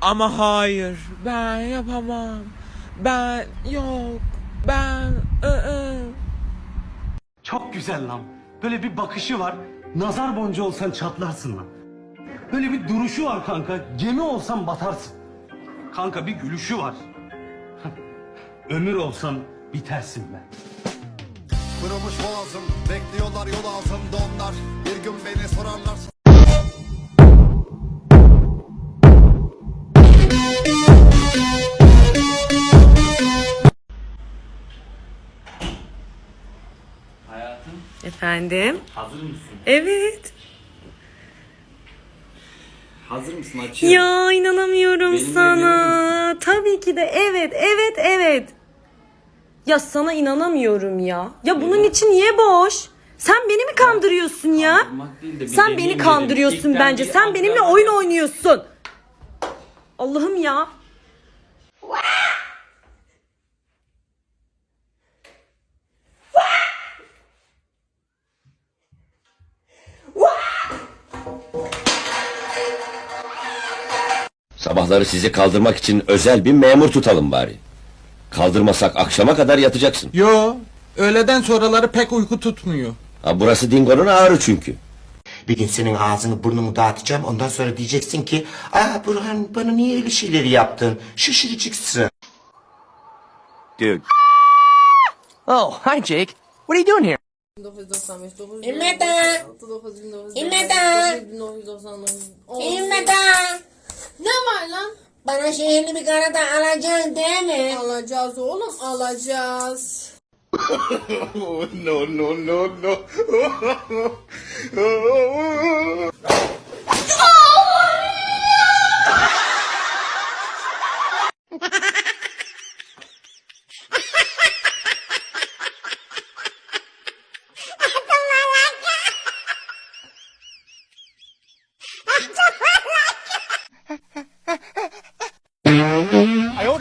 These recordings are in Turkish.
Ama hayır ben yapamam. Ben yok. Ben ı Çok güzel lan. Böyle bir bakışı var. Nazar boncuğu olsan çatlarsın lan. Böyle bir duruşu var kanka. Gemi olsan batarsın. Kanka bir gülüşü var. Ömür olsan bitersin be. Kırılmış boğazım Bekliyorlar yol ağzımda onlar Bir gün beni sorarlar Hayatım Efendim? hazır mısın? Evet. Hazır mısın? Açıyorum. Ya inanamıyorum Benimle sana. Tabii ki de evet, evet, evet. Ya sana inanamıyorum ya. Ya bunun içi niye boş? Sen beni mi kandırıyorsun ya? De Sen beni kandırıyorsun bence. Sen benimle oyun oynuyorsun. Allah'ım ya. Sabahları sizi kaldırmak için özel bir memur tutalım bari. Kaldırmasak akşama kadar yatacaksın. Yo öğleden sonraları pek uyku tutmuyor. Ha, burası Dingo'nun ağrı çünkü. Bir gün senin ağzını burnumu dağıtacağım. Ondan sonra diyeceksin ki... Aa Burhan bana niye öyle şeyleri yaptın? Şaşıracaksın. Dude. Oh, hi Jake. What are you doing here? İmmeten. İmmeten. İmmeten. Ne var bana şu 50 bir kara da alacaksın değil mi? Alacağız oğlum alacağız. Oh, no no no no. Oh, oh,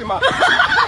தெரியுமா